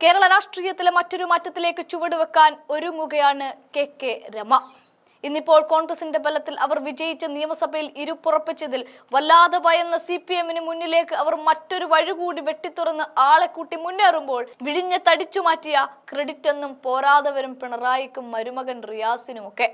കേരള രാഷ്ട്രീയത്തിലെ മറ്റൊരു മാറ്റത്തിലേക്ക് ചുവടുവെക്കാൻ ഒരുങ്ങുകയാണ് കെ കെ രമ. ഇന്നിപ്പോൾ കോൺഗ്രസിന്റെ ബലത്തിൽ അവർ വിജയിച്ച നിയമസഭയിൽ ഇരുപ്പുറപ്പിച്ചതിൽ വല്ലാതെ ഭയന്ന സി പി എമ്മിന് മുന്നിലേക്ക് അവർ മറ്റൊരു വഴി കൂടി വെട്ടിത്തുറന്ന് ആളെ കൂട്ടി മുന്നേറുമ്പോൾ വിഴിഞ്ഞ തടിച്ചു മാറ്റിയ ക്രെഡിറ്റ് എന്നും പോരാതെ വരും പിണറായിക്കും മരുമകൻ റിയാസിനുമൊക്കെ.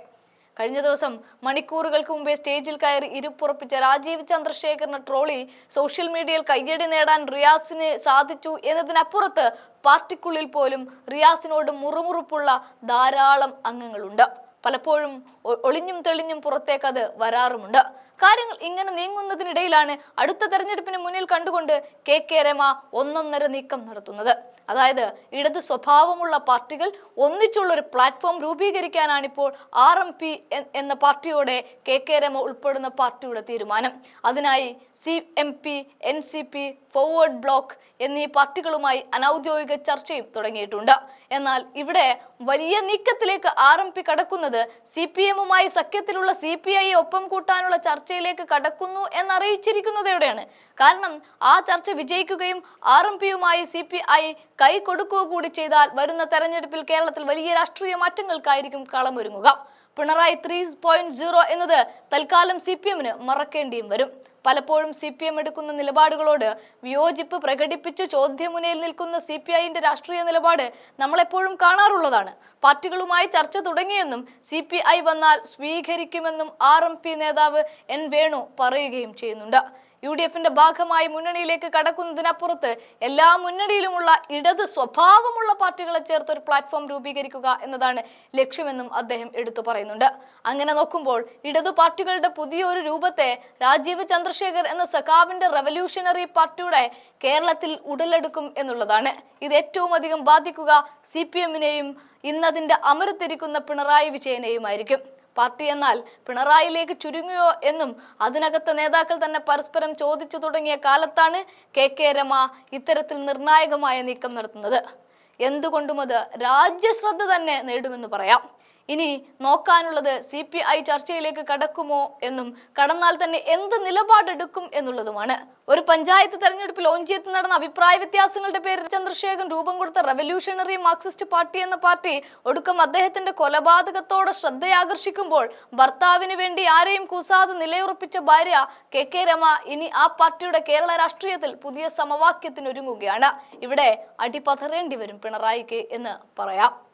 കഴിഞ്ഞ ദിവസം മണിക്കൂറുകൾക്ക് മുമ്പേ സ്റ്റേജിൽ കയറി ഇരുപ്പുറപ്പിച്ച രാജീവ് ചന്ദ്രശേഖറിന് ട്രോളി സോഷ്യൽ മീഡിയയിൽ കയ്യടി നേടാൻ റിയാസിന് സാധിച്ചു എന്നതിനപ്പുറത്ത് പാർട്ടിക്കുള്ളിൽ പോലും റിയാസിനോട് മുറുമുറുപ്പുള്ള ധാരാളം അംഗങ്ങളുണ്ട്. പലപ്പോഴും ഒളിഞ്ഞും തെളിഞ്ഞും പുറത്തേക്ക് അത് വരാറുമുണ്ട്. കാര്യങ്ങൾ ഇങ്ങനെ നീങ്ങുന്നതിനിടയിലാണ് അടുത്ത തെരഞ്ഞെടുപ്പിന് മുന്നിൽ കണ്ടുകൊണ്ട് കെ കെ രമ ഒന്നൊന്നര നീക്കം നടത്തുന്നത്. അതായത് ഇടത് സ്വഭാവമുള്ള പാർട്ടികൾ ഒന്നിച്ചുള്ള ഒരു പ്ലാറ്റ്ഫോം രൂപീകരിക്കാനാണ് ഇപ്പോൾ ആർ എം പി എന്ന പാർട്ടിയോടെ കെ കെ രമ ഉൾപ്പെടുന്ന പാർട്ടിയുടെ തീരുമാനം. അതിനായി C M P N C P forward block എന്നീ പാർട്ടികളുമായി അനൌദ്യോഗിക ചർച്ചയും തുടങ്ങിയിട്ടുണ്ട്. എന്നാൽ ഇവിടെ വലിയ നീക്കത്തിലേക്ക് ആർ എം പി കടക്കുന്നത് സി പി എമ്മുമായി സഖ്യത്തിലുള്ള സി പി ഐ ഒപ്പം കൂട്ടാനുള്ള ചർച്ചയിലേക്ക് കടക്കുന്നു എന്നറിയിച്ചിരിക്കുന്നതോടെയാണ് കാരണം ആ ചർച്ച വിജയിക്കുകയും ആർ എം പിയുമായി സി പി ഐ കൈ കൊടുക്കുക കൂടി ചെയ്താൽ വരുന്ന തെരഞ്ഞെടുപ്പിൽ കേരളത്തിൽ വലിയ രാഷ്ട്രീയ മാറ്റങ്ങൾക്കായിരിക്കും കളമൊരുങ്ങുക. പിണറായി ത്രീ പോയിന്റ് സീറോ എന്നത് തൽക്കാലം സി പി എമ്മിന് മറക്കേണ്ടിയും വരും. പലപ്പോഴും സി പി എം എടുക്കുന്ന നിലപാടുകളോട് വിയോജിപ്പ് പ്രകടിപ്പിച്ച് ചോദ്യമുനയിൽ നിൽക്കുന്ന സി പി ഐന്റെ രാഷ്ട്രീയ നിലപാട് നമ്മളെപ്പോഴും കാണാറുള്ളതാണ്. പാർട്ടികളുമായി ചർച്ച തുടങ്ങിയെന്നും സി പി ഐ വന്നാൽ സ്വീകരിക്കുമെന്നും ആർ എം പി നേതാവ് എൻ വേണു പറയുകയും ചെയ്യുന്നുണ്ട്. യു ഡി എഫിന്റെ ഭാഗമായി മുന്നണിയിലേക്ക് കടക്കുന്നതിനപ്പുറത്ത് എല്ലാ മുന്നണിയിലുമുള്ള ഇടത് സ്വഭാവമുള്ള പാർട്ടികളെ ചേർത്ത് ഒരു പ്ലാറ്റ്ഫോം രൂപീകരിക്കുക എന്നതാണ് ലക്ഷ്യമെന്നും അദ്ദേഹം എടുത്തു പറയുന്നുണ്ട്. അങ്ങനെ നോക്കുമ്പോൾ ഇടതു പാർട്ടികളുടെ പുതിയൊരു രൂപത്തെ രാജീവ് ചന്ദ്രശേഖർ എന്ന സഖാവിന്റെ റവല്യൂഷണറി പാർട്ടിയുടെ കേരളത്തിൽ ഉടലെടുക്കും എന്നുള്ളതാണ്. ഇത് ഏറ്റവും അധികം ബാധിക്കുക സി പി എമ്മിനെയും ഇന്നതിന്റെ അമരത്തിരിക്കുന്ന പിണറായി വിജയനെയുമായിരിക്കും. പാർട്ടി എന്നാൽ പിണറായിലേക്ക് ചുരുങ്ങിയോ എന്നും അതിനകത്തെ നേതാക്കൾ തന്നെ പരസ്പരം ചോദിച്ചു തുടങ്ങിയ കാലത്താണ് കെ കെ രമ ഇത്തരത്തിൽ നിർണായകമായ നീക്കം നടത്തുന്നത്. എന്തുകൊണ്ടും അത് രാജ്യശ്രദ്ധ തന്നെ നേടുമെന്ന് പറയാം. ഇനി നോക്കാനുള്ളത് സി പി ഐ ചർച്ചയിലേക്ക് കടക്കുമോ എന്നും കടന്നാൽ തന്നെ എന്ത് നിലപാടെടുക്കും എന്നുള്ളതുമാണ്. ഒരു പഞ്ചായത്ത് തെരഞ്ഞെടുപ്പിൽ ഓഞ്ചിയത്ത് നടന്ന അഭിപ്രായ വ്യത്യാസങ്ങളുടെ പേരിൽ ചന്ദ്രശേഖരൻ രൂപം കൊടുത്ത റവല്യൂഷണറി മാർക്സിസ്റ്റ് പാർട്ടി എന്ന പാർട്ടി ഒടുക്കം അദ്ദേഹത്തിന്റെ കൊലപാതകത്തോടെ ശ്രദ്ധയാകർഷിക്കുമ്പോൾ ഭർത്താവിന് വേണ്ടി ആരെയും കൂസാതെ നിലയുറപ്പിച്ച ഭാര്യ കെ കെ രമ ഇനി ആ പാർട്ടിയുടെ കേരള രാഷ്ട്രീയത്തിൽ പുതിയ സമവാക്യത്തിനൊരുങ്ങുകയാണ്. ഇവിടെ അടിപതറേണ്ടി വരും പിണറായിക്ക് എന്ന് പറയാം.